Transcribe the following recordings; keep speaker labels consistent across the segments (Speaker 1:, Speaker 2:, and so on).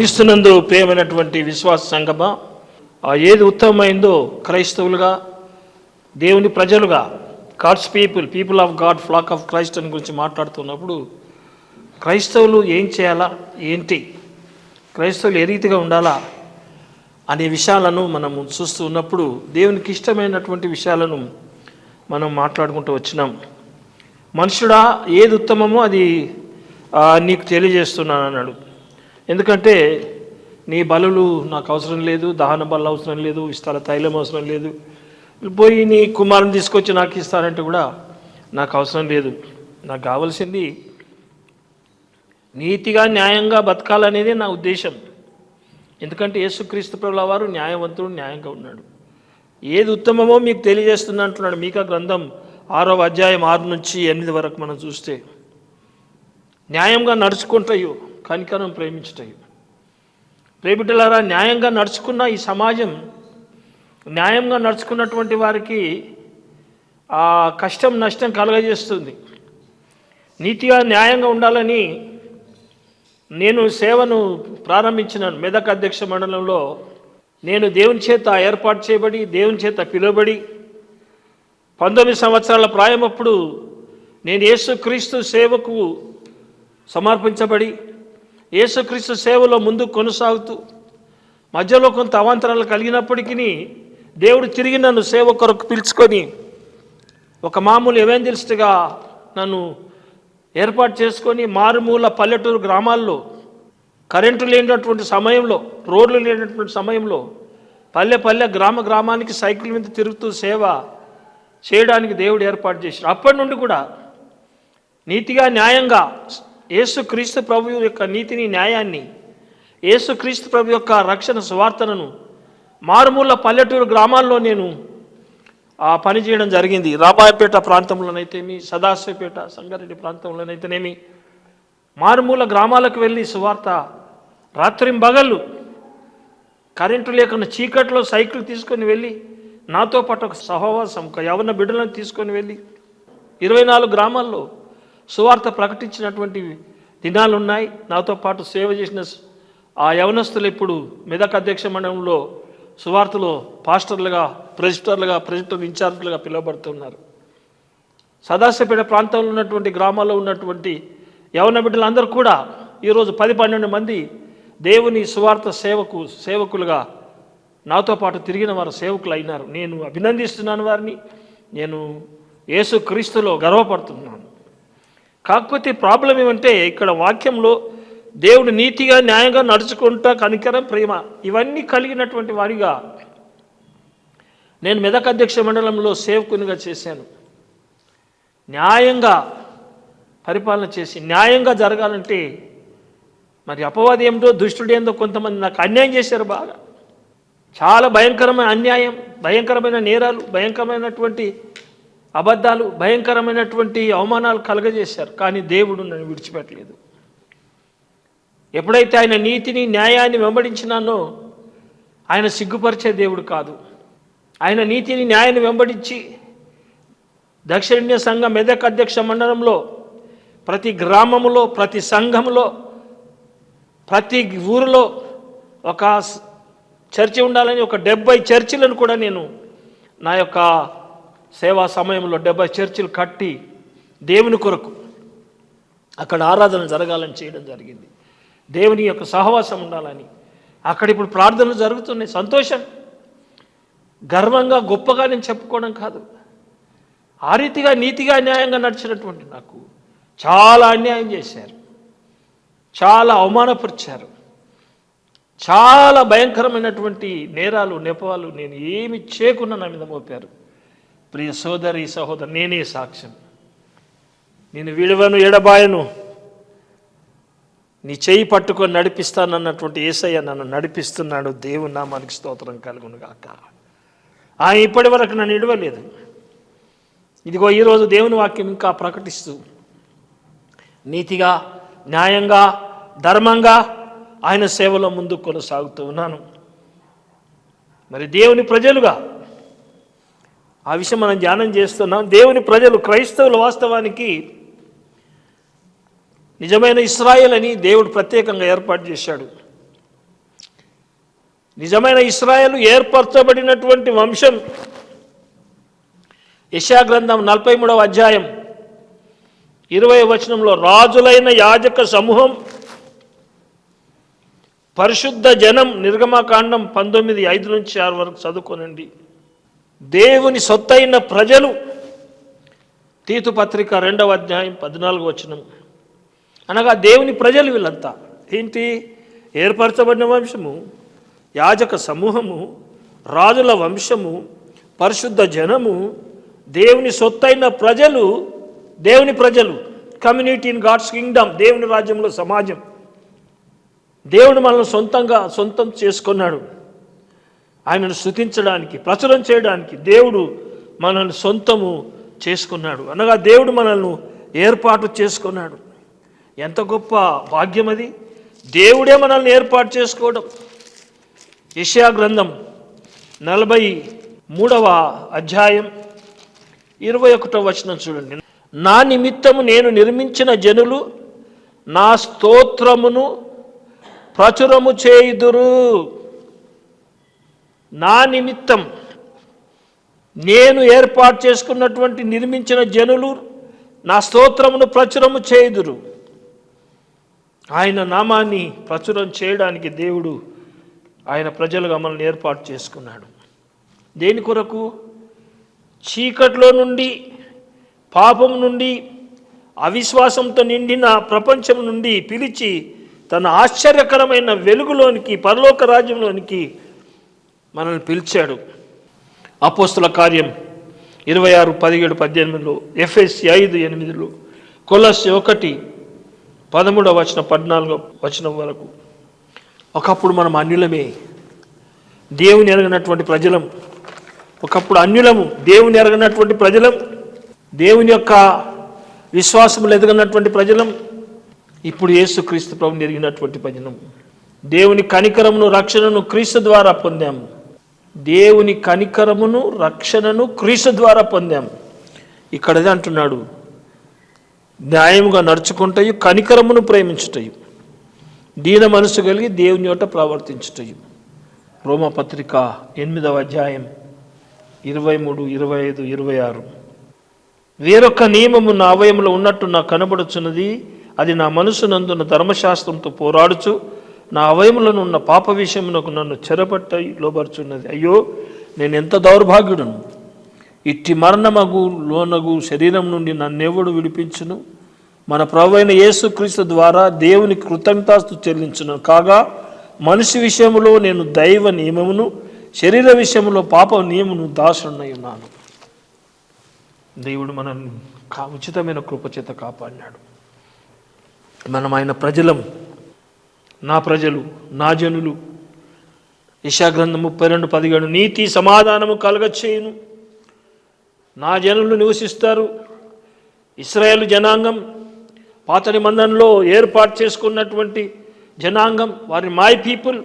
Speaker 1: క్రీస్తునందు ప్రియమైనటువంటి విశ్వాస సంగమ ఏది ఉత్తమమైందో క్రైస్తవులుగా దేవుని ప్రజలుగా God's people people of God flock of Christ అని గురించి మాట్లాడుతున్నప్పుడు క్రైస్తవులు ఏం చేయాలా ఏంటి క్రైస్తవులు ఏ రీతిగా ఉండాలా అనే విషయాలను మనము చూస్తూ ఉన్నప్పుడు దేవునికి ఇష్టమైనటువంటి విషయాలను మనం మాట్లాడుకుంటూ వచ్చినాం. మనుషుడా ఏది ఉత్తమమో అది నీకు తెలియజేస్తున్నాను అన్నాడు ఎందుకంటే నీ బలులు నాకు అవసరం లేదు దహన బలు అవసరం లేదు విస్తార తైలం అవసరం లేదు. పోయి నీ కుమారుని తీసుకొచ్చి నాకు ఇస్తానంటే కూడా నాకు అవసరం లేదు. నాకు కావాల్సింది నీతిగా న్యాయంగా బతకాలనేదే నా ఉద్దేశం. ఎందుకంటే యేసుక్రీస్తు ప్రభుల వారు న్యాయవంతుడు న్యాయంగా ఉన్నాడు. ఏది ఉత్తమమో మీకు తెలియజేస్తుంది అంటున్నాడు మీకా గ్రంథం ఆరో అధ్యాయం ఆరు నుంచి ఎనిమిది వరకు మనం చూస్తే. న్యాయంగా నడుచుకుంటాయో కనికరం ప్రేమించటం ప్రేమిటలారా న్యాయంగా నడుచుకున్న ఈ సమాజం న్యాయంగా నడుచుకున్నటువంటి వారికి ఆ కష్టం నష్టం కలగజేస్తుంది. నీతిగా న్యాయంగా ఉండాలని నేను సేవను ప్రారంభించినాను. మెదక్ అధ్యక్ష మండలంలో నేను దేవుని చేత ఏర్పాటు చేయబడి దేవుని చేత పిలువబడి పంతొమ్మిది సంవత్సరాల ప్రాయమప్పుడు నేను యేసుక్రీస్తు సేవకు సమర్పించబడి యేసుక్రీస్తు సేవలో ముందు కొనసాగుతూ మధ్యలో కొంత అవాంతరాలు కలిగినప్పటికీ దేవుడు తిరిగి నన్ను సేవ కొరకు పిలుచుకొని ఒక మామూలు ఎవెంజలిస్ట్గా నన్ను ఏర్పాటు చేసుకొని మారుమూల పల్లెటూరు గ్రామాల్లో కరెంటు లేనటువంటి సమయంలో రోడ్లు లేనటువంటి సమయంలో పల్లె పల్లె గ్రామ గ్రామానికి సైకిల్ మీద తిరుగుతూ సేవ చేయడానికి దేవుడు ఏర్పాటు చేశాడు. అప్పటి నుండి కూడా నీతిగా న్యాయంగా యేసుక్రీస్తు ప్రభు యొక్క నీతిని న్యాయాన్ని యేసుక్రీస్తు ప్రభు యొక్క రక్షణ సువార్తనను మారుమూల పల్లెటూరు గ్రామాల్లో నేను ఆ పని చేయడం జరిగింది. రామాయపేట ప్రాంతంలోనైతేమి సదాశివపేట సంగారెడ్డి ప్రాంతంలోనైతేనేమి మారుమూల గ్రామాలకు వెళ్ళి సువార్త రాత్రింబగళ్ళు కరెంటు లేకుండా చీకట్లో సైకిల్ తీసుకొని వెళ్ళి నాతో పాటు ఒక సహవాసం ఒక యవన బిడ్డలను తీసుకొని వెళ్ళి ఇరవై నాలుగు గ్రామాల్లో సువార్త ప్రకటించినటువంటి దినాలు ఉన్నాయి నాతో పాటు సేవ చేసిన ఆ యవనస్తులు ఇప్పుడు మెదక్ అధ్యక్ష మండలంలో సువార్తలో పాస్టర్లుగా ప్రెజిస్టర్లుగా ప్రెసిడర్ ఇన్ఛార్జ్లుగా పిలువబడుతున్నారు. సదాశివపేట ప్రాంతంలో ఉన్నటువంటి గ్రామాల్లో ఉన్నటువంటి యవన బిడ్డలందరూ కూడా ఈరోజు పది పన్నెండు మంది దేవుని సువార్త సేవకు సేవకులుగా నాతో పాటు తిరిగిన వారు సేవకులు అయినారు నేను అభినందిస్తున్నాను వారిని. నేను యేసు క్రీస్తులో గర్వపడుతున్నాను. కాకపోతే ప్రాబ్లం ఏమంటే ఇక్కడ వాక్యంలో దేవుడు నీతిగా న్యాయంగా నడుచుకుంటా కనికరం ప్రేమ ఇవన్నీ కలిగినటువంటి వారిగా నేను మెదక్ అధ్యక్ష మండలంలో సేవకునిగా చేశాను. న్యాయంగా పరిపాలన చేసి న్యాయంగా జరగాలంటే మరి అపవాది ఏమిటో దుష్టుడు ఏందో కొంతమంది నాకు అన్యాయం చేశారు బాగా. చాలా భయంకరమైన అన్యాయం భయంకరమైన నేరాలు భయంకరమైనటువంటి అబద్ధాలు భయంకరమైనటువంటి అవమానాలు కలగజేశారు. కానీ దేవుడు నన్ను విడిచిపెట్టలేదు. ఎప్పుడైతే ఆయన నీతిని న్యాయాన్ని వెంబడించినానో ఆయన సిగ్గుపరిచే దేవుడు కాదు. ఆయన నీతిని న్యాయాన్ని వెంబడించి దక్షిణ సంఘం మెదక్ అధ్యక్ష మండలంలో ప్రతి గ్రామంలో ప్రతి సంఘంలో ప్రతి ఊరిలో ఒక చర్చి ఉండాలని ఒక డెబ్బై చర్చిలను కూడా నేను నా యొక్క సేవా సమయంలో డెబ్బై చర్చిలు కట్టి దేవుని కొరకు అక్కడ ఆరాధన జరగాలని చేయడం జరిగింది. దేవుని యొక్క సహవాసం ఉండాలని. అక్కడ ఇప్పుడు ప్రార్థనలు జరుగుతున్నాయి. సంతోషం. గర్వంగా గొప్పగా నేను చెప్పుకోవడం కాదు. ఆ రీతిగా నీతిగా న్యాయంగా నడిచినటువంటి నాకు చాలా అన్యాయం చేశారు. చాలా అవమానపరిచారు. చాలా భయంకరమైనటువంటి నేరాలు నెపాలు నేను ఏమి చేయకుండా నా మీద మోపారు. ప్రియ సోదరి సహోదరు నేనే సాక్ష్యం. నేను విలువను ఎడబాయను నీ చేయి పట్టుకొని నడిపిస్తానన్నటువంటి ఏసయ్య నన్ను నడిపిస్తున్నాడు. దేవుని నామానికి స్తోత్రం కలుగును గాక ఆయన ఇప్పటి వరకు నన్ను ఇడవలేదు ఇదిగో ఈరోజు దేవుని వాక్యం ఇంకా ప్రకటిస్తూ నీతిగా న్యాయంగా ధర్మంగా ఆయన సేవలో ముందు కొనసాగుతూ ఉన్నాను. మరి దేవుని ప్రజలుగా ఆ విషయం మనం ధ్యానం చేస్తున్నాం. దేవుని ప్రజలు క్రైస్తవులు వాస్తవానికి నిజమైన ఇస్రాయల్ అని దేవుడు ప్రత్యేకంగా ఏర్పాటు చేశాడు. నిజమైన ఇస్రాయలు ఏర్పరచబడినటువంటి వంశం యశాగ్రంథం నలభై మూడవ అధ్యాయం ఇరవై వచనంలో రాజులైన యాజక సమూహం పరిశుద్ధ జనం నిర్గమకాండం పంతొమ్మిది ఐదు నుంచి ఆరు వరకు చదువుకోనండి. దేవుని సొత్తైన ప్రజలు. తీతు పత్రిక రెండవ అధ్యాయం పద్నాలుగు వచనం. అనగా దేవుని ప్రజలు వీళ్ళంతా. ఏంటి? ఏర్పరచబడిన వంశము యాజక సమూహము రాజుల వంశము పరిశుద్ధ జనము దేవుని సొత్తైన ప్రజలు దేవుని ప్రజలు. కమ్యూనిటీ ఇన్ గాడ్స్ కింగ్డమ్ దేవుని రాజ్యంలో సమాజం. దేవుడు మనల్ని సొంతంగా సొంతం చేసుకున్నాడు. ఆయనను స్థుతించడానికి ప్రచురం చేయడానికి దేవుడు మనల్ని సొంతము చేసుకున్నాడు. అనగా దేవుడు మనల్ని ఏర్పాటు చేసుకున్నాడు. ఎంత గొప్ప భాగ్యం అది. దేవుడే మనల్ని ఏర్పాటు చేసుకోవడం. యెషయా గ్రంథం నలభై మూడవ అధ్యాయం ఇరవై ఒకటో వచనం చూడండి. నా నిమిత్తము నేను నిర్మించిన జనులు నా స్తోత్రమును ప్రచురము చేయుదురు. నా నిమిత్తం నేను ఏర్పాటు చేసుకున్నటువంటి నిర్మించిన జనులు నా స్తోత్రమును ప్రచురము చేయుదురు. ఆయన నామాన్ని ప్రచురం చేయడానికి దేవుడు ఆయన ప్రజలుగా మనల్ని ఏర్పాటు చేసుకున్నాడు. దేని కొరకు? చీకట్లో నుండి పాపం నుండి అవిశ్వాసంతో నిండిన ప్రపంచం నుండి పిలిచి తన ఆశ్చర్యకరమైన వెలుగులోనికి పరలోక రాజ్యంలోనికి మనల్ని పిలిచాడు. అపోస్తుల కార్యం ఇరవై ఆరు పదిహేడు పద్దెనిమిదిలో ఎఫ్ఎస్సి ఐదు ఎనిమిదిలో కొలస్సి ఒకటి పదమూడవ వచనం పద్నాలుగో వచనం వరకు. ఒకప్పుడు మనం అన్యులమే. దేవుని ఎరగినటువంటి ప్రజలం. ఒకప్పుడు అన్యులము దేవుని ఎరగినటువంటి ప్రజలం. దేవుని యొక్క విశ్వాసములు ఎదగనటువంటి ప్రజలం. ఇప్పుడు యేసుక్రీస్తు ప్రభుని ఎరిగినటువంటి ప్రజలం దేవుని కనికరమును రక్షణను క్రీస్తు ద్వారా పొందాము. దేవుని కనికరమును రక్షణను క్రీస్తు ద్వారా పొందాము ఇక్కడదే అంటున్నాడు. న్యాయముగా నడుచుకుంటాయి కనికరమును ప్రేమించుటయు. దీన మనసు కలిగి దేవుని చోట ప్రవర్తించుటయు. రోమపత్రిక ఎనిమిదవ అధ్యాయం ఇరవై మూడు ఇరవై ఐదు ఇరవై ఆరు వేరొక నియమము నా అవయములో ఉన్నట్టు నాకు కనబడుచున్నది అది నా మనసునందున ధర్మశాస్త్రంతో పోరాడుచు నా అవయములను ఉన్న పాప విషయమునకు నన్ను చెరపట్ట లోబరుచున్నది. అయ్యో నేను ఎంత దౌర్భాగ్యుడను? ఇట్టి మరణమగు లోనగు శరీరం నుండి నన్నెవడు విడిపించును? మన ప్రభువైన యేసుక్రీస్తు ద్వారా దేవుని కృతజ్ఞతాస్తు చెల్లించును. కాగా మనిషి విషయంలో నేను దైవ నియమమును శరీర విషయంలో పాప నియమును దాసున్నై ఉన్నాను దేవుడు మనల్ని కా ఉచితమైన కృపచేత కాపాడినాడు. మనం ఆయన ప్రజలం నా ప్రజలు నా జనులు. యశాగ్రంథం ముప్పై రెండు పదిహేడు నీతి సమాధానము కలగచ్చేయును నా జనులు నివసిస్తారు. ఇస్రాయేల్ జనాంగం పాత నిబంధనలో ఏర్పాటు చేసుకున్నటువంటి జనాంగం వారి మై పీపుల్.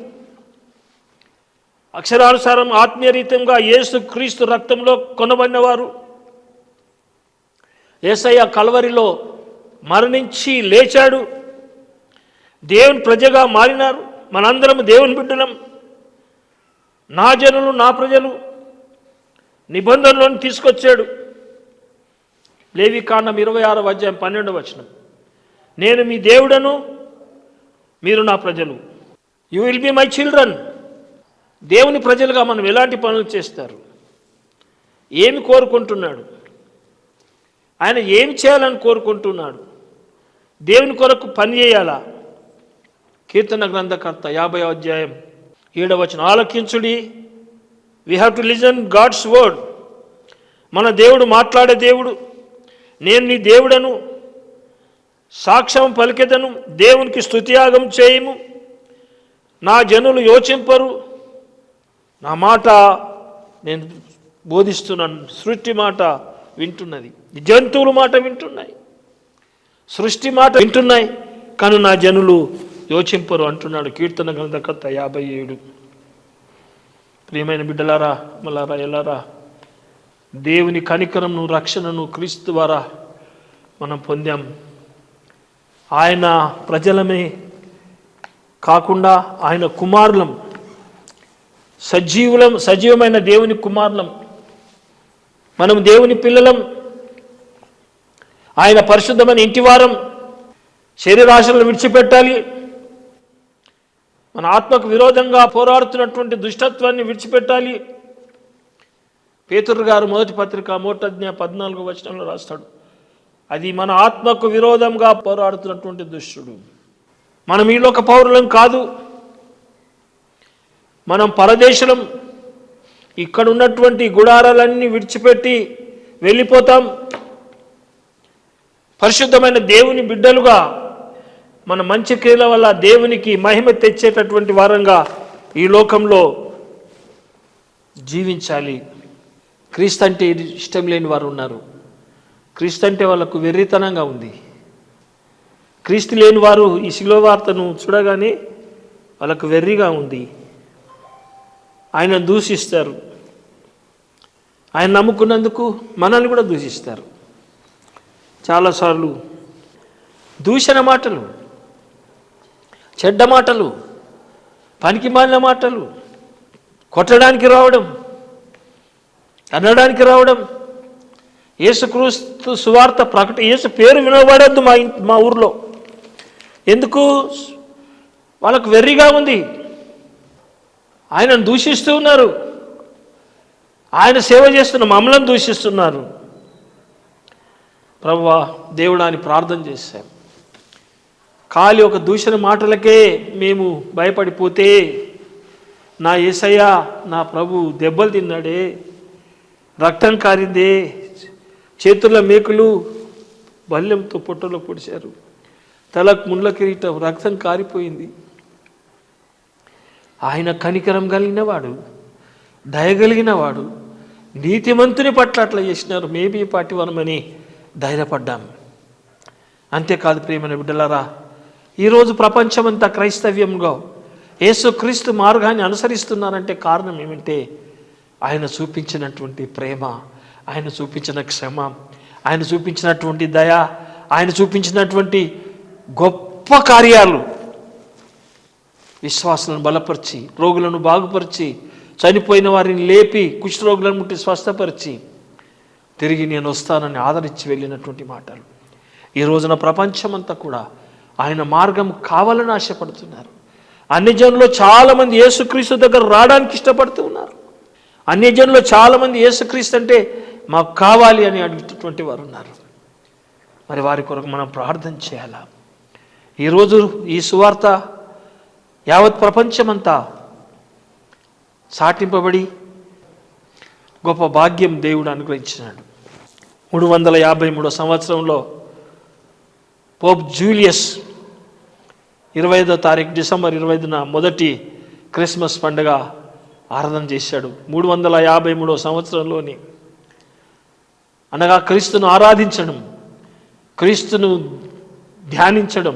Speaker 1: అక్షరానుసారం ఆత్మీయరీతంగా యేసు క్రీస్తు రక్తంలో కొనబడినవారు. ఏసయ్య కలవరిలో మరణించి లేచాడు. దేవుని ప్రజగా మారినారు. మనందరం దేవుని బిడ్డలం. నా జనులు నా ప్రజలు నిబంధనలను తీసుకొచ్చాడు. లేవి కాండం ఇరవై ఆరవ అధ్యాయం పన్నెండవ వచనం. నేను మీ దేవుడను మీరు నా ప్రజలు. You will be my children దేవుని ప్రజలుగా మనం ఎలాంటి పనులు చేస్తారు? ఏమి కోరుకుంటున్నాడు? ఆయన ఏమి చేయాలని కోరుకుంటున్నాడు? దేవుని కొరకు పని చేయాలా? కీర్తన గ్రంథకర్త యాభై అధ్యాయం ఏడవ ఆలకించుడి. We have to listen God's word మన దేవుడు మాట్లాడే దేవుడు. నేను నీ దేవుడను. సాక్ష్యం పలికెదను. దేవునికి స్తుతియాగం చేయము. నా జనులు యోచింపరు. నా మాట నేను బోధిస్తున్నాను సృష్టి మాట వింటున్నది. జంతువుల మాట వింటున్నాయి. సృష్టి మాట వింటున్నాయి. కానీ నా జనులు యోచింపరు అంటున్నాడు కీర్తన గ్రంథకర్త యాభై ఏడు. ప్రియమైన బిడ్డలారా మలారా ఎలారా దేవుని కనికరమును రక్షణను క్రీస్తు ద్వారా మనం పొందాం. ఆయన ప్రజలమే కాకుండా ఆయన కుమారులం సజీవులం సజీవమైన దేవుని కుమారులం మనం దేవుని పిల్లలం ఆయన పరిశుద్ధమైన ఇంటివారం శరీరాశలను విడిచిపెట్టాలి మన ఆత్మకు విరోధంగా పోరాడుతున్నటువంటి దుష్టత్వాన్ని విడిచిపెట్టాలి. పేతురు గారు మొదటి పత్రిక మూటజ్ఞ పద్నాలుగు వచనంలో రాస్తాడు. అది మన ఆత్మకు విరోధంగా పోరాడుతున్నటువంటి దుష్టుడు. మనం ఈ లోక పౌరులం కాదు. మనం పరదేశం ఇక్కడ ఉన్నటువంటి గుడారాలన్నీ విడిచిపెట్టి వెళ్ళిపోతాం. పరిశుద్ధమైన దేవుని బిడ్డలుగా మన మంచి క్రియల వల్ల దేవునికి మహిమ తెచ్చేటటువంటి వారంగా ఈ లోకంలో జీవించాలి. క్రీస్తు అంటే ఇష్టం లేని వారు ఉన్నారు. క్రీస్తు అంటే వాళ్ళకు వెర్రితనంగా ఉంది. క్రీస్తు లేని వారు ఈ శిలో వార్తను చూడగానే వాళ్ళకు వెర్రిగా ఉంది. ఆయన దూషిస్తారు. ఆయన నమ్ముకున్నందుకు మనల్ని కూడా దూషిస్తారు. చాలాసార్లు దూషణ మాటలు చెడ్డ మాటలు పనికి మాలిన మాటలు కొట్టడానికి రావడం అనడానికి రావడం. యేసుక్రీస్తు సువార్త ప్రకట యేసు పేరు వినబడద్దు మా మా ఊర్లో. ఎందుకు? వాళ్ళకు వెర్రిగా ఉంది. ఆయనను దూషిస్తూ ఉన్నారు. ఆయన సేవ చేస్తున్న మమ్మల్ని దూషిస్తున్నారు. ప్రభువా దేవుడాని ప్రార్థన చేశాం ఖాళీ ఒక దూషణ మాటలకే మేము భయపడిపోతే నా ఏసయ్య నా ప్రభు దెబ్బలు తిన్నాడే రక్తం కారిందే చేతుల మేకులు బల్యంతో పొట్టలో పొడిచారు. తలకు ముండ్ల కిరీటం రక్తం కారిపోయింది. ఆయన కనికరం కలిగినవాడు దయగలిగినవాడు నీతిమంతుని పట్ల అట్లా చేసినారు. మేబీ పాటివనమని ధైర్యపడ్డాం. అంతేకాదు ప్రియమైన బిడ్డలారా ఈరోజు ప్రపంచమంతా క్రైస్తవ్యంగా యేసుక్రీస్తు మార్గాన్ని అనుసరిస్తున్నారంటే కారణం ఏమంటే ఆయన చూపించినటువంటి ప్రేమ ఆయన చూపించిన క్షమ ఆయన చూపించినటువంటి దయ ఆయన చూపించినటువంటి గొప్ప కార్యాలు విశ్వాసాలను బలపరిచి రోగులను బాగుపరిచి చనిపోయిన వారిని లేపి కుష్ఠరోగులను ముట్టి స్వస్థపరిచి తిరిగి నేను వస్తానని ఆదరించి వెళ్ళినటువంటి మాటలు. ఈ రోజున ప్రపంచమంతా కూడా ఆయన మార్గం కావాలని ఆశపడుతున్నారు. అన్ని జనులు చాలామంది యేసుక్రీస్తు దగ్గర రావడానికి ఇష్టపడుతూ ఉన్నారు. అన్ని జనులు చాలామంది యేసుక్రీస్తు అంటే మాకు కావాలి అని అడుగుతున్నటువంటి వారు ఉన్నారు. మరి వారి కొరకు మనం ప్రార్థన చేయాలా? ఈరోజు ఈ సువార్త యావత్ ప్రపంచమంతా సాటింపబడి గొప్ప భాగ్యం దేవుడు అనుగ్రహించినాడు. మూడు వందల యాభై మూడో సంవత్సరంలో పోప్ జూలియస్ ఇరవై ఐదో తారీఖు డిసెంబర్ ఇరవై ఐదున మొదటి క్రిస్మస్ పండుగ ఆరాధన చేశాడు. మూడు వందల యాభై మూడో సంవత్సరంలోని అనగా క్రీస్తును ఆరాధించడం క్రీస్తును ధ్యానించడం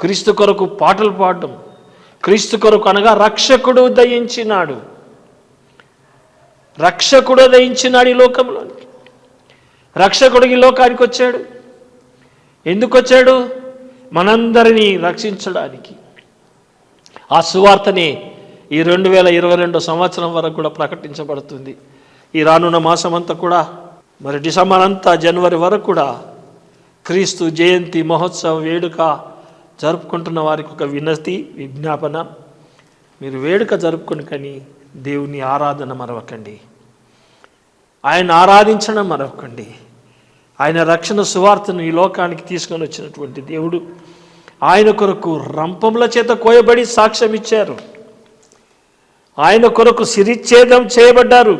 Speaker 1: క్రీస్తు కొరకు పాటలు పాడడం క్రీస్తు కొరకు అనగా రక్షకుడు దయించినాడు. రక్షకుడు దయించినాడు ఈ లోకంలో రక్షకుడు ఈ లోకానికి వచ్చాడు. ఎందుకు వచ్చాడు మనందరినీ రక్షించడానికి. ఆ సువార్తని ఈ రెండు వేల ఇరవై రెండు సంవత్సరం వరకు కూడా ప్రకటించబడుతుంది. ఈ రానున్న మాసం అంతా కూడా మరి డిసెంబర్ అంతా జనవరి వరకు కూడా క్రీస్తు జయంతి మహోత్సవ వేడుక జరుపుకుంటున్న వారికి ఒక వినతి విజ్ఞాపన. మీరు వేడుక జరుపుకొని కానీ దేవుని ఆరాధన మరవకండి. ఆయన ఆరాధించడం మరవకండి. ఆయన రక్షణ సువార్తను ఈ లోకానికి తీసుకొని వచ్చినటువంటి దేవుడు ఆయన కొరకు రంపముల చేత కోయబడి సాక్ష్యం ఇచ్చారు. ఆయన కొరకు సిరిచ్ఛేదం చేయబడ్డారు.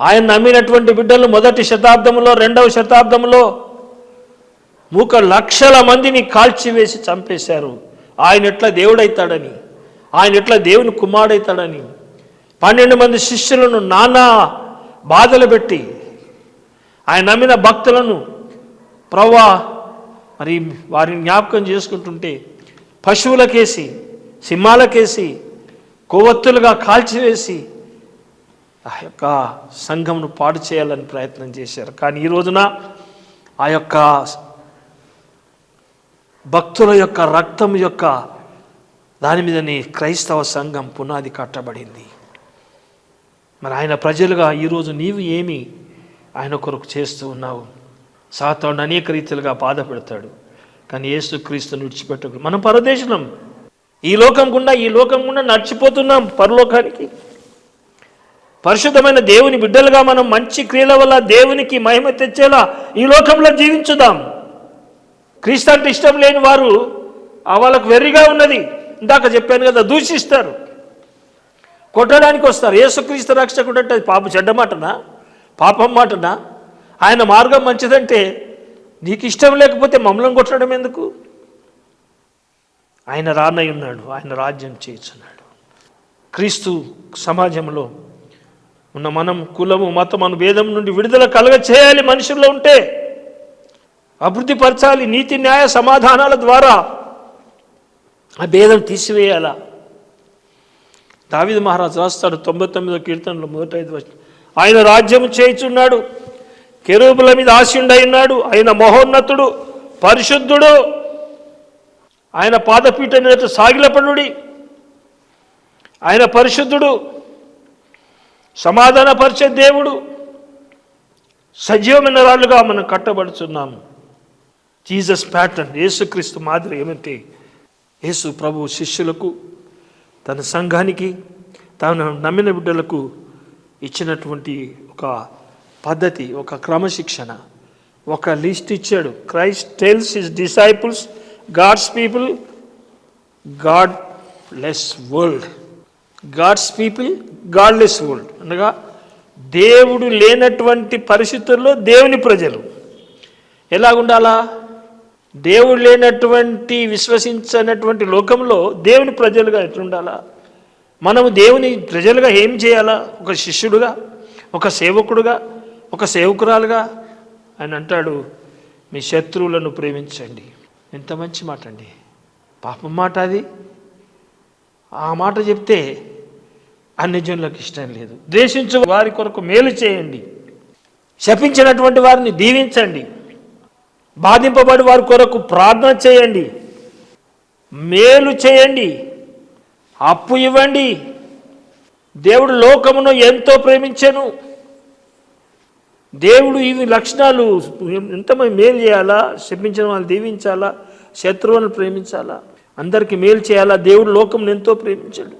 Speaker 1: ఆయన నమ్మినటువంటి బిడ్డలు మొదటి శతాబ్దంలో రెండవ శతాబ్దంలో మూక లక్షల మందిని కాల్చివేసి చంపేశారు. ఆయన ఎట్లా దేవుడైతాడని ఆయన ఎట్లా దేవుని కుమారుడైతాడని పన్నెండు మంది శిష్యులను నానా బాధలు పెట్టి ఆయన నమ్మిన భక్తులను ప్రవ్వా మరి వారిని జ్ఞాపకం చేసుకుంటుంటే పశువులకేసి సింహాలకేసి కొవ్వొత్తులుగా కాల్చివేసి ఆ యొక్క సంఘంను పాడు చేయాలని ప్రయత్నం చేశారు. కానీ ఈ రోజున ఆ యొక్క భక్తుల యొక్క రక్తం యొక్క దాని మీదనే క్రైస్తవ సంఘం పునాది కట్టబడింది. మరి ఆయన ప్రజలుగా ఈరోజు నీవు ఏమి ఆయన కొరకు చేస్తూ ఉన్నావు. సాతాను అనేక రీతిలుగా బాధ పెడతాడు కానీ యేసుక్రీస్తుని విడిచిపెట్టకు మనం పరదేశం ఈ లోకం గుండా ఈ లోకం గుండా నడిచిపోతున్నాం పరలోకానికి. పరిశుద్ధమైన దేవుని బిడ్డలుగా మనం మంచి క్రియల వల్ల దేవునికి మహిమ తెచ్చేలా ఈ లోకంలో జీవించుదాం. క్రీస్తు అంటే ఇష్టం లేని వారు వాళ్ళకు వెర్రిగా ఉన్నది. ఇందాక చెప్పాను కదా దూషిస్తారు. కొట్టడానికి వస్తారు. యేసుక్రీస్తు రక్షకుడు అంటే అది పాప చెడ్డమాటనా పాపం మాటనా? ఆయన మార్గం మంచిదంటే నీకు ఇష్టం లేకపోతే మమ్మల్ని కొట్టడం ఎందుకు? ఆయన రానై ఉన్నాడు ఆయన రాజ్యం చేయించున్నాడు. క్రీస్తు సమాజంలో ఉన్న మనం కులము మతం మన భేదం నుండి విడుదల కలగ చేయాలి మనుషుల్లో ఉంటే అభివృద్ధి పరచాలి నీతి న్యాయ సమాధానాల ద్వారా ఆ భేదం తీసివేయాలా? దావిద మహారాజు రాస్తాడు తొంభై తొమ్మిదో కీర్తనలో మొదట ఐదు వచ్చిన ఆయన రాజ్యం చేయుచున్నాడు. కెరూపుల మీద ఆశయుండై ఉన్నాడు. ఆయన మహోన్నతుడు పరిశుద్ధుడు. ఆయన పాదపీఠ మీద సాగిలపడుడి. ఆయన పరిశుద్ధుడు సమాధానపరిచే దేవుడు. సజీవమైన రాళ్ళుగా మనం కట్టబడుతున్నాము జీసస్ ప్యాటర్న్ యేసుక్రీస్తు మాదిరి ఏమంటే యేసు ప్రభు శిష్యులకు తన సంఘానికి తాను నమ్మిన బిడ్డలకు ఇచ్చినటువంటి ఒక పద్ధతి ఒక క్రమశిక్షణ ఒక లిస్ట్ ఇచ్చాడు. Christ tells his disciples God's people godless world. God's people godless world. అనగా దేవుడు లేనటువంటి పరిస్థితుల్లో దేవుని ప్రజలు. ఎలాగుండాలా? దేవుడు లేనటువంటి విశ్వసించినటువంటి లోకంలో దేవుని ప్రజలుగా ఎట్లుండాలా? మనము దేవుని ప్రజలుగా ఏం చేయాలా? ఒక శిష్యుడుగా ఒక సేవకుడుగా ఒక సేవకురాలుగా? ఆయన అంటాడు మీ శత్రువులను ప్రేమించండి. ఎంత మంచి మాట అండి పాపం మాట అది. ఆ మాట చెప్తే అన్ని జనులకు ఇష్టం లేదు. ద్వేషించు వారి కొరకు మేలు చేయండి. శపించినటువంటి వారిని దీవించండి. బాధింపబడి వారి కొరకు ప్రార్థన చేయండి. మేలు చేయండి. అప్పు ఇవ్వండి. దేవుడు లోకమును ఎంతో ప్రేమించాను. దేవుడు ఇవి లక్షణాలు ఎంతమంది మేలు చేయాలా? శపించిన వాళ్ళు దీవించాలా? శత్రువులను ప్రేమించాలా? అందరికీ మేలు చేయాలా? దేవుడు లోకంను ఎంతో ప్రేమించాడు.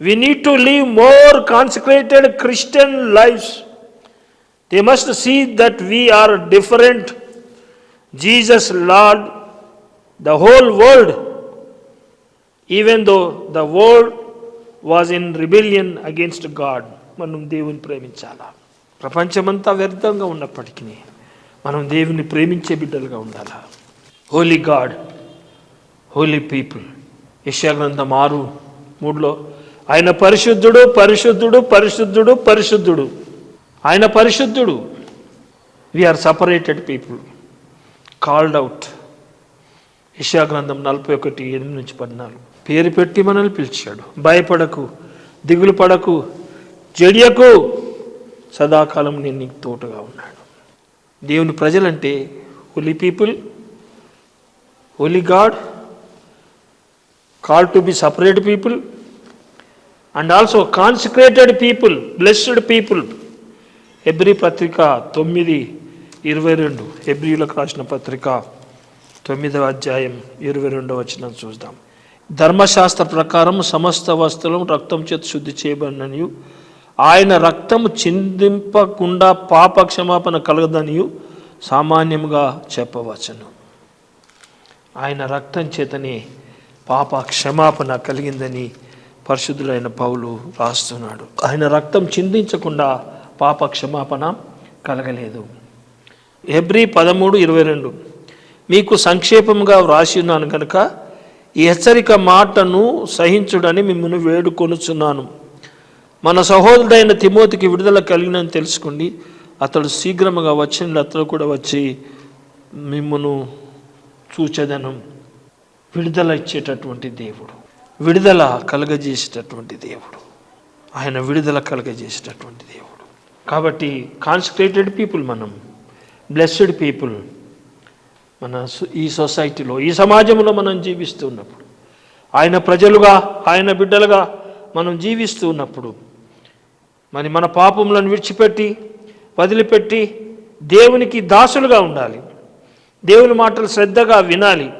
Speaker 1: We need to live more concentrated Christian lifes they must see that we are different Jesus Lord the whole world even though the world was in rebellion against God మనం దేవుని ప్రేమించాలా? ప్రపంచమంతా వ్యర్థంగా ఉన్నప్పటికీ మనం దేవుని ప్రేమించే బిడ్డలుగా ఉండాలా? హోలీ గాడ్ హోలీ పీపుల్ యశాగ్రంథం ఆరు మూడులో ఆయన పరిశుద్ధుడు పరిశుద్ధుడు పరిశుద్ధుడు పరిశుద్ధుడు. ఆయన పరిశుద్ధుడు. We are separated people called out యశాగ్రంథం నలభై ఒకటి ఎనిమిది నుంచి పద్నాలుగు. పేరు పెట్టి మనల్ని పిలిచాడు. భయపడకు దిగులు పడకు జడియకు. సదాకాలం నేను నీకు తోటగా ఉన్నాడు దేవుని ప్రజలంటే holy people holy God call to be separate people and also consecrated people blessed people ఎబ్రి పత్రిక తొమ్మిది ఇరవై రెండు. ఎబ్రిలకు రాసిన పత్రిక తొమ్మిదవ అధ్యాయం ఇరవై రెండవ వచ్చిన చూద్దాం. ధర్మశాస్త్ర ప్రకారం సమస్త వస్తువులను రక్తం చేత శుద్ధి చేయబడిననియు. ఆయన రక్తము చిందింపకుండా పాప క్షమాపణ కలగదనియు. సామాన్యంగా చెప్పవచ్చును. ఆయన రక్తం చేతనే పాప క్షమాపణ కలిగిందని పరిశుద్ధులైన పౌలు రాస్తున్నాడు. ఆయన రక్తం చిందించకుండా పాప క్షమాపణ కలగలేదు. ఎబ్రి పదమూడు ఇరవై రెండు. మీకు సంక్షేపంగా వ్రాసి ఉన్నాను కనుక ఈ హెచ్చరిక మాటను సహించుడని మిమ్మల్ని వేడుకొనుచున్నాను. మన సహోదరుడైన తిమోతికి విడుదల కలిగినని తెలుసుకోండి అతడు శీఘ్రముగా వచ్చిన అతడు కూడా వచ్చి మిమ్మను చూచదనం. విడుదల ఇచ్చేటటువంటి దేవుడు. విడుదల కలగజేసేటటువంటి దేవుడు. ఆయన విడుదల కలగజేసేటటువంటి దేవుడు. కాబట్టి కాన్సన్ట్రేటెడ్ పీపుల్ మనం బ్లెస్డ్ పీపుల్ మన ఈ సొసైటీలో ఈ సమాజంలో మనం జీవిస్తూ ఉన్నప్పుడు ఆయన ప్రజలుగా ఆయన బిడ్డలుగా మనం జీవిస్తూ ఉన్నప్పుడు మరి మన పాపములను విడిచిపెట్టి వదిలిపెట్టి దేవునికి దాసులుగా ఉండాలి. దేవుని మాటలు శ్రద్ధగా వినాలి.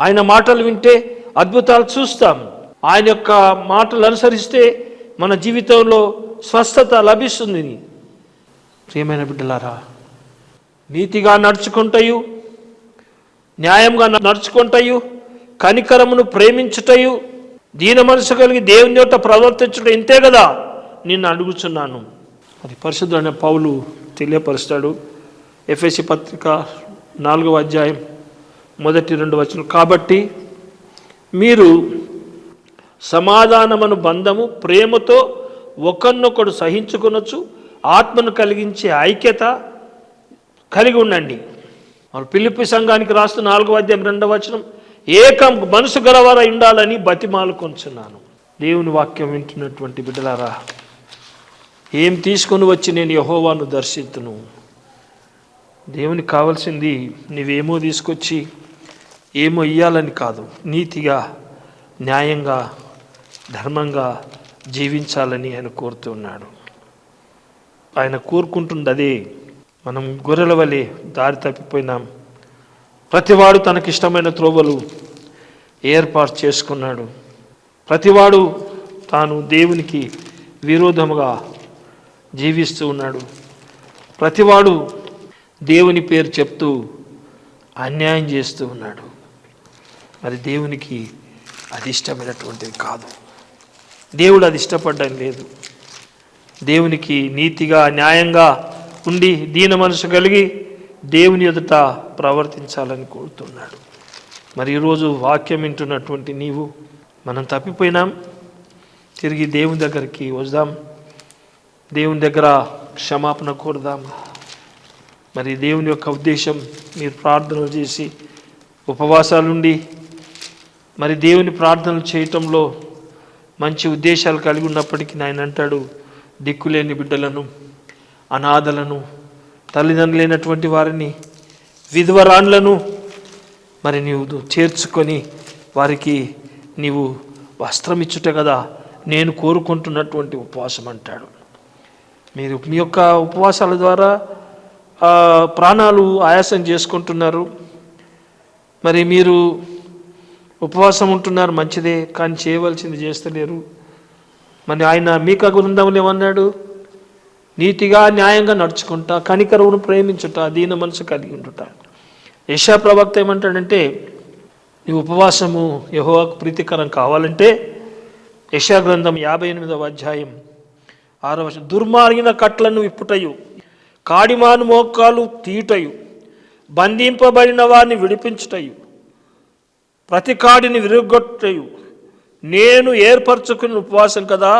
Speaker 1: ఆయన మాటలు వింటే అద్భుతాలు చూస్తాం. ఆయన యొక్క మాటలు అనుసరిస్తే మన జీవితంలో స్వస్థత లభిస్తుంది. ప్రియమైన బిడ్డలారా నీతిగా నడుచుకుంటూ న్యాయంగా నడుచుకుంటయు కనికరమును ప్రేమించుటయు దీన మనసు కలిగి దేవుని యొక్క ప్రవర్తించుట ఇంతే కదా నిన్ను అడుగుచున్నాను. అది పరిశుద్ధమైన పౌలు తెలియపరుస్తాడు. ఎఫ్ఎసి పత్రిక నాలుగవ అధ్యాయం మొదటి రెండు వచనం కాబట్టి మీరు సమాధానమును బంధము ప్రేమతో ఒకరినొకడు సహించుకునొచ్చు ఆత్మను కలిగించే ఐక్యత కలిగి ఉండండి. మన పిలిపి సంఘానికి రాస్తున్న నాలుగో అధ్యాయం రెండవ వచనం ఏకం మనసు గలవారై ఉండాలని బతిమాలు కొంచున్నాను. దేవుని వాక్యం వింటున్నటువంటి బిడ్డలారా ఏం తీసుకొని వచ్చి నేను యహోవాను దర్శితును? దేవునికి కావాల్సింది నీవేమో తీసుకొచ్చి ఏమో ఇయ్యాలని కాదు. నీతిగా న్యాయంగా ధర్మంగా జీవించాలని ఆయన కోరుతున్నాడు ఆయన కోరుకుంటుంది అదే మనం గొర్రెల వలె దారి తప్పిపోయినాం. ప్రతివాడు తనకిష్టమైన త్రోవలు ఏర్పాటు చేసుకున్నాడు. ప్రతివాడు తాను దేవునికి విరోధముగా జీవిస్తూ ఉన్నాడు. ప్రతివాడు దేవుని పేరు చెప్తూ అన్యాయం చేస్తూ ఉన్నాడు. మరి దేవునికి అది ఇష్టమైనటువంటిది కాదు. దేవుడు అది ఇష్టపడడం లేదు. దేవునికి నీతిగా న్యాయంగా ఉండి దీన మనసు కలిగి దేవుని ఎదుట ప్రవర్తించాలని కోరుతున్నాడు. మరి ఈరోజు వాక్యం వింటున్నటువంటి నీవు మనం తప్పిపోయినాం. తిరిగి దేవుని దగ్గరికి వద్దాం. దేవుని దగ్గర క్షమాపణ కోరుదాం. మరి దేవుని యొక్క ఉద్దేశం మీరు ప్రార్థనలు చేసి ఉపవాసాలుండి మరి దేవుని ప్రార్థనలు చేయటంలో మంచి ఉద్దేశాలు కలిగి ఉన్నప్పటికీ ఆయన అంటాడు దిక్కులేని బిడ్డలను అనాథలను తల్లిదండ్రులైనటువంటి వారిని విధవరాన్లను మరి నీవు చేర్చుకొని వారికి నీవు వస్త్రం ఇచ్చుట కదా నేను కోరుకుంటున్నటువంటి ఉపవాసం అంటాడు. మీరు మీ యొక్క ఉపవాసాల ద్వారా ప్రాణాలు ఆయాసం చేసుకుంటున్నారు. మరి మీరు ఉపవాసం ఉంటున్నారు మంచిదే కానీ చేయవలసింది చేస్తలేరు. మరి ఆయన మీక గ్రంథంలో ఏమన్నాడు నీతిగా న్యాయంగా నడుచుకుంటా కనికరువును ప్రేమించుట దీన మనసు కలిగి ఉండుట. యశా ప్రవక్త ఏమంటాడంటే నీ ఉపవాసము యహోవాకు ప్రీతికరం కావాలంటే యశా గ్రంథం యాభై ఎనిమిదవ అధ్యాయం ఆరవ వచనం, దుర్మార్గిన కట్లను విప్పుటయు కాడిమాను మోకాలు తీయుటయు బంధింపబడిన వారిని విడిపించుటయు ప్రతి కాడిని విరుగొట్టయు నేను ఏర్పరచుకున్న ఉపవాసం కదా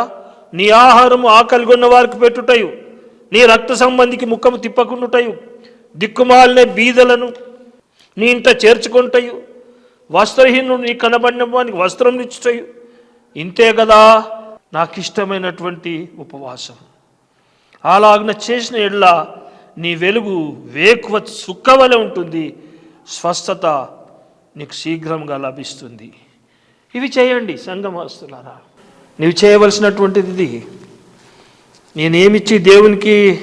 Speaker 1: నీ ఆహారము ఆకలిగొన్న వారికి పెట్టుటయు. నీ రక్త సంబంధికి ముఖము తిప్పకుండుటయు దిక్కుమాలనే బీదలను నీ ఇంట చేర్చుకుంటయు వస్త్రహీనుడు నీ కనబడిన వానికి వస్త్రం ఇచ్చుటయు. ఇంతే కదా నాకు ఇష్టమైనటువంటి ఉపవాసం. అలాగన చేసిన ఎడ్ల నీ వెలుగు వేకువ సుక్కవలె ఉంటుంది స్వస్థత నీకు శీఘ్రంగా లభిస్తుంది. ఇవి చేయండి సంగమస్తులారా నీవు చేయవలసినటువంటిది ఇది. నేనేమిచ్చి దేవునికి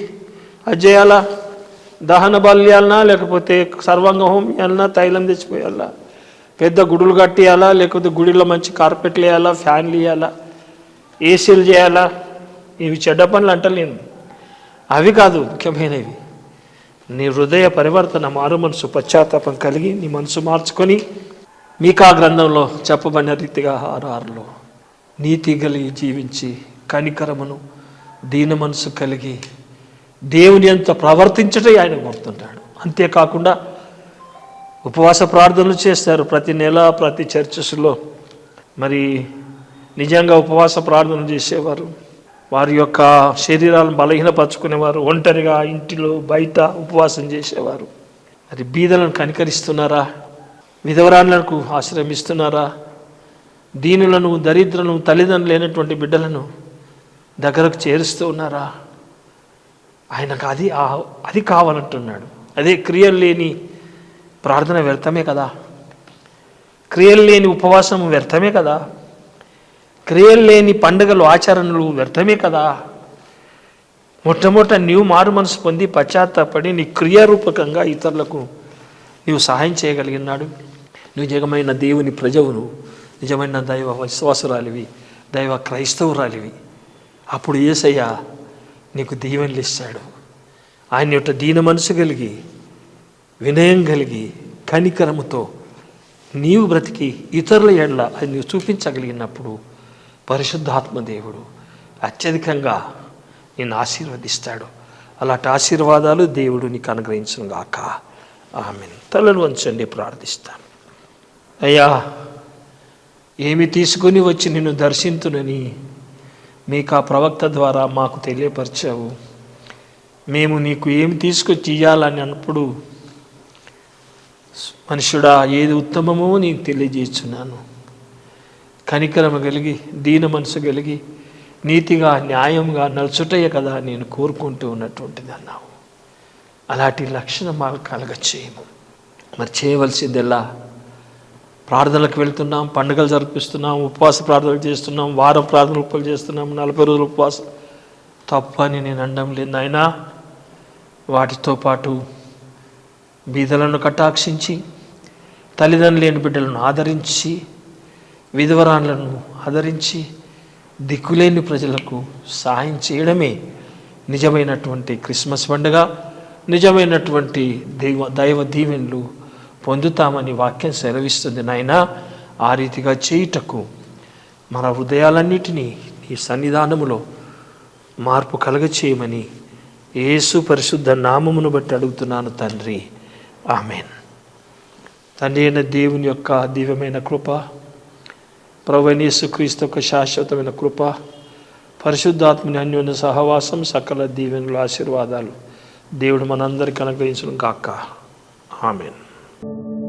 Speaker 1: అది చేయాలా దహన బల్యాలనా? లేకపోతే సర్వాంగ హోమ్యాలనా? తైలం తెచ్చిపోయాలా? పెద్ద గుడులు కట్టియాలా? లేకపోతే గుడిలో మంచి కార్పెట్లు వేయాలా? ఫ్యాన్లు వేయాలా? ఏసీలు చేయాలా? ఇవి చెడ్డ పనులు అంటలేను. అవి కాదు ముఖ్యమైనవి. నీ హృదయ పరివర్తన మారు మనసు పశ్చాత్తాపం కలిగి నీ మనసు మార్చుకొని మీకా గ్రంథంలో చెప్పబడిన రీతిగా ఆరు ఆరులో నీతి కలిగి జీవించి కనికరమును దీన మనసు కలిగి దేవుని అంత ప్రవర్తించటే ఆయన కోరుతుంటాడు. అంతేకాకుండా ఉపవాస ప్రార్థనలు చేస్తారు ప్రతి నెల ప్రతి చర్చస్లో. మరి నిజంగా ఉపవాస ప్రార్థన చేసేవారు. వారి యొక్క శరీరాలను బలహీనపరచుకునేవారు. ఒంటరిగా ఇంటిలో బయట ఉపవాసం చేసేవారు. మరి బీదలను కనికరిస్తున్నారా? విధవరాన్లకు ఆశ్రమిస్తున్నారా? దీనులను దరిద్రను తల్లిదండ్రులు లేనటువంటి బిడ్డలను దగ్గరకు చేరుస్తూ ఉన్నారా? ఆయనకు అది అది కావాలంటున్నాడు. అదే క్రియలు లేని ప్రార్థన వ్యర్థమే కదా. క్రియలు లేని ఉపవాసం వ్యర్థమే కదా. క్రియలు లేని పండుగలు ఆచరణలు వ్యర్థమే కదా. మొట్టమొదట నీవు మారు మనసు పొంది పశ్చాత్తాపడి నీ క్రియారూపకంగా ఇతరులకు నీవు సహాయం చేయగలిగినాడు. నువ్వు నిజమైన దేవుని ప్రజవును నిజమైన దైవ విశ్వాసురాలివి దైవ క్రైస్తవురాలివి. అప్పుడు ఏసయ్య నీకు దీవెనలు ఇస్తాడు. ఆయన యొక్క దీన మనసు కలిగి వినయం కలిగి కనికరముతో నీవు బ్రతికి ఇతరుల ఎడల అది నీవు చూపించగలిగినప్పుడు పరిశుద్ధాత్మ దేవుడు అత్యధికంగా నేను ఆశీర్వదిస్తాడు. అలాంటి ఆశీర్వాదాలు దేవుడు నీకు అనుగ్రహించను గాక. ఆమె తలను వంచండి ప్రార్థిస్తాను అయ్యా ఏమి తీసుకొని వచ్చి నిన్ను దర్శింతునని మీకు ఆ ప్రవక్త ద్వారా మాకు తెలియపరిచావు. మేము నీకు ఏమి తీసుకొచ్చి ఇయ్యాలని అన్నప్పుడు మనుషుడా ఏది ఉత్తమమో నీకు తెలియజేస్తున్నాను. కనికరమ కలిగి దీన మనసు కలిగి నీతిగా న్యాయంగా నలుచుటయ్య కదా నేను కోరుకుంటూ ఉన్నటువంటిది అన్నావు. అలాంటి లక్షణం మాకు కలగచ్చేయము మరి చేయవలసిందెల్లా ప్రార్థనలకు వెళ్తున్నాం పండుగలు జరిపిస్తున్నాం ఉపవాస ప్రార్థనలు చేస్తున్నాం వారం ప్రార్థన ఉపలు చేస్తున్నాం నలభై రోజుల ఉపవాసం. తప్పని నేను అనడం లేదు అయినా వాటితో పాటు బీదలను కటాక్షించి తల్లిదండ్రులు లేని బిడ్డలను ఆదరించి విధవరాన్లను ఆదరించి దిక్కులేని ప్రజలకు సహాయం చేయడమే నిజమైనటువంటి క్రిస్మస్ పండుగ నిజమైనటువంటి దైవ దైవ దీవెనలు పొందుతామని వాక్యం సెలవిస్తుంది నాయన. ఆ రీతిగా చేయుటకు మన హృదయాలన్నిటినీ ఈ సన్నిధానములో మార్పు కలగచేయమని యేసు పరిశుద్ధ నామమును బట్టి అడుగుతున్నాను తండ్రి. ఆమెన్. తండ్రి అయిన దేవుని యొక్క దివ్యమైన కృప ప్రవణేసు క్రీస్తు యొక్క శాశ్వతమైన కృప పరిశుద్ధాత్మని అన్యోన్య సహవాసం సకల దీవెనుల ఆశీర్వాదాలు దేవుడు మనందరికీ అనుగ్రహించడం కాక ఆమెన్. you